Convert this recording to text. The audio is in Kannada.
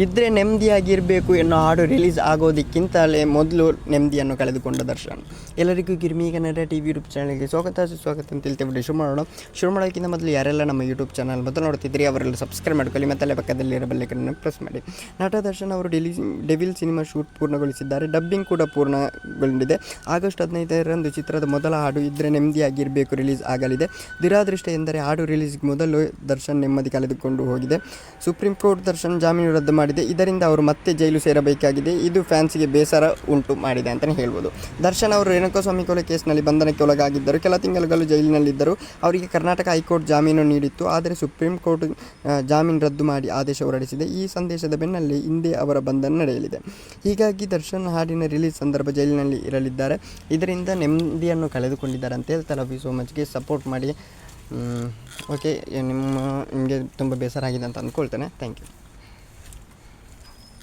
ಇದ್ರೆ ನೆಮ್ಮದಿಯಾಗಿರಬೇಕು ಎನ್ನೋ ಹಾಡು ರಿಲೀಸ್ ಆಗೋದಕ್ಕಿಂತಲೇ ಮೊದಲು ನೆಮ್ಮದಿಯನ್ನು ಕಳೆದುಕೊಂಡ ದರ್ಶನ್. ಎಲ್ಲರಿಗೂ Girmi Kannada T V YouTube ಚಾನಲ್ಗೆ ಸ್ವಾಗತ. ಸುಸ್ವಾಗತ ಅಂತ ಹೇಳ್ತೇವೆ ಶುರು ಮಾಡೋಣ. ಶುರು ಮಾಡೋಕ್ಕಿಂತ ಮೊದಲು ಯಾರೆಲ್ಲ ನಮ್ಮ ಯೂಟ್ಯೂಬ್ ಚಾನಲ್ ಮೊದಲು ನೋಡ್ತಿದ್ರಿ ಅವರೆಲ್ಲ ಸಬ್ಸ್ಕ್ರೈಬ್ ಮಾಡ್ಕೊಳ್ಳಿ, ಮತ್ತೆ ಅಲ್ಲೇ ಪಕ್ಕದಲ್ಲಿರೋ ಬೆಲ್ಲೈಕನ್ನು ಪ್ರೆಸ್ ಮಾಡಿ. ನಟ ದರ್ಶನ್ ಅವರು ಡೆಲಿ ಡೆವಿಲ್ ಸಿನಿಮಾ ಶೂಟ್ ಪೂರ್ಣಗೊಳಿಸಿದ್ದಾರೆ. ಡಬ್ಬಿಂಗ್ ಕೂಡ ಪೂರ್ಣಗೊಂಡಿದೆ. ಆಗಸ್ಟ್ ಹದಿನೈದರಂದು ಚಿತ್ರದ ಮೊದಲ ಹಾಡು ಇದ್ರೆ ನೆಮ್ಮದಿಯಾಗಿರಬೇಕು ರಿಲೀಸ್ ಆಗಲಿದೆ. ದುರಾದೃಷ್ಟ ಎಂದರೆ ಹಾಡು ರಿಲೀಸ್ಗೆ ಮೊದಲು ದರ್ಶನ್ ನೆಮ್ಮದಿ ಕಳೆದುಕೊಂಡು ಹೋಗಿದೆ. ಸುಪ್ರೀಂ ಕೋರ್ಟ್ ದರ್ಶನ್ ಜಾಮೀನು ರದ್ದು ಮಾಡಿದೆ. ಇದರಿಂದ ಅವರು ಮತ್ತೆ ಜೈಲು ಸೇರಬೇಕಾಗಿದೆ. ಇದು ಫ್ಯಾನ್ಸ್ಗೆ ಬೇಸರ ಉಂಟು ಮಾಡಿದೆ ಅಂತಲೇ ಹೇಳ್ಬೋದು. ದರ್ಶನ್ ಅವರು ರೇಣುಕಾಸ್ವಾಮಿ ಕೊಲೆ ಕೇಸ್ನಲ್ಲಿ ಬಂಧನಕ್ಕೆ ಒಳಗಾಗಿದ್ದರು. ಕೆಲ ತಿಂಗಳುಗಳು ಜೈಲಿನಲ್ಲಿದ್ದರು. ಅವರಿಗೆ ಕರ್ನಾಟಕ ಹೈಕೋರ್ಟ್ ಜಾಮೀನು ನೀಡಿತ್ತು. ಆದರೆ ಸುಪ್ರೀಂ ಕೋರ್ಟ್ ಜಾಮೀನು ರದ್ದು ಮಾಡಿ ಆದೇಶ ಹೊರಡಿಸಿದೆ. ಈ ಸಂದೇಶದ ಬೆನ್ನಲ್ಲೇ ಹಿಂದೆ ಅವರ ಬಂಧನ ನಡೆಯಲಿದೆ. ಹೀಗಾಗಿ ದರ್ಶನ್ ಹಾಡಿನ ರಿಲೀಸ್ ಸಂದರ್ಭ ಜೈಲಿನಲ್ಲಿ ಇರಲಿದ್ದಾರೆ. ಇದರಿಂದ ನೆಮ್ಮದಿಯನ್ನು ಕಳೆದುಕೊಂಡಿದ್ದಾರೆ ಅಂತ ಹೇಳ್ತಾ ಲವ್ ಸೋ ಮಚ್ಗೆ ಸಪೋರ್ಟ್ ಮಾಡಿ. ಓಕೆ, ನಿಮ್ಮ, ನಿಮಗೆ ತುಂಬ ಬೇಸರ ಆಗಿದೆ ಅಂತ ಅಂದ್ಕೊಳ್ತೇನೆ. Thank you.